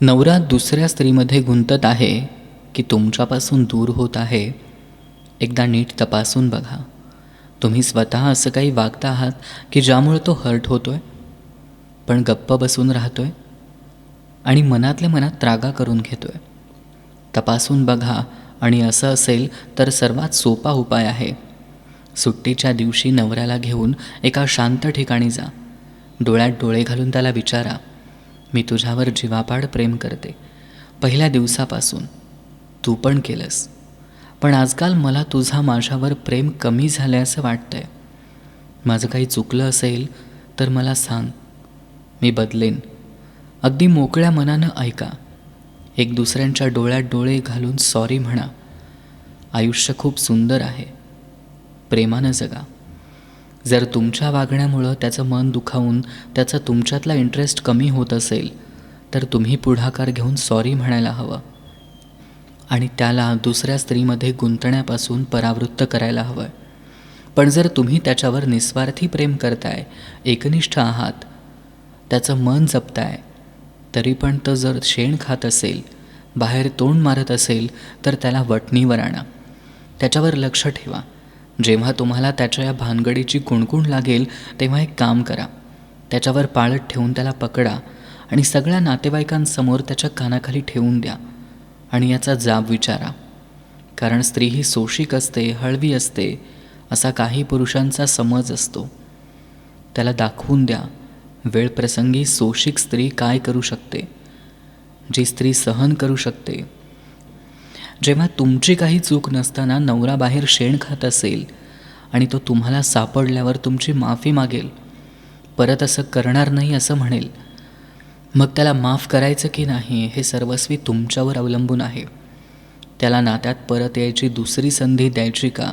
नवरा दुसऱ्या स्त्रीमध्ये गुंतत आहे की तुमच्यापासून दूर होत आहे एकदा नीट तपासून बघा. तुम्ही स्वतः असं काही वागता आहात की ज्यामुळे तो हर्ट होतो आहे पण गप्प बसून राहतो आहे आणि मनातल्या मनात त्रागा करून घेतो आहे तपासून बघा आणि असं असेल तर सर्वात सोपा उपाय आहे. सुट्टीच्या दिवशी नवऱ्याला घेऊन एका शांत ठिकाणी जा. डोळ्यात डोळे घालून त्याला विचारा. मी तुझ्यावर जीवापाड प्रेम करते. पहिल्या दिवसापासून तू पण केलंस. पण आजकाल मला तुझा माझ्यावर प्रेम कमी झालं असं वाटतंय. माझं काही चुकलं असेल तर मला सांग. मी बदलेन. अगदी मोकळ्या मनानं ऐका. एक दुसऱ्यांच्या डोळ्यात डोळे घालून सॉरी म्हणा. आयुष्य खूप सुंदर आहे. प्रेमानं जगा. जर तुमच्या वागण्यामुळं त्याचं मन दुखावून त्याचा तुमच्यातला इंटरेस्ट कमी होत असेल तर तुम्ही पुढाकार घेऊन सॉरी म्हणायला हवं. आणि त्याला दुसऱ्या स्त्रीमध्ये गुंतण्यापासून परावृत्त करायला हवं. पण जर तुम्ही त्याच्यावर निस्वार्थी प्रेम करताय एकनिष्ठ आहात त्याचं मन जपताय तरी पण तो जर शेण खात असेल बाहेर तोंड मारत असेल तर त्याला वटणीवर आणा. त्याच्यावर लक्ष ठेवा. जेव्हा तुम्हाला त्याच्या या भानगडीची कुणकुण लागेल तेव्हा एक काम करा. त्याच्यावर पाळत ठेवून त्याला पकडा आणि सगळ्या नातेवाईकांसमोर त्याच्या कानाखाली ठेवून द्या आणि याचा जाब विचारा. कारण स्त्री ही सोशिक असते हळवी असते असा काही पुरुषांचा समज असतो. त्याला दाखवून द्या वेळ प्रसंगी सोशिक स्त्री काय करू शकते? जी स्त्री सहन करू शकते जेव्हा तुमची काही चूक नसताना नवरा बाहेर शेण खात असेल आणि तो तुम्हाला सापडल्यावर तुमची माफी मागेल परत असं करणार नाही असं म्हणेल मग त्याला माफ करायचं की नाही हे सर्वस्वी तुमच्यावर अवलंबून आहे. त्याला नात्यात परत यायची दुसरी संधी द्यायची का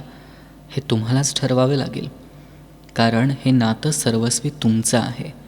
हे तुम्हालाच ठरवावे लागेल कारण हे नातं सर्वस्वी तुमचं आहे.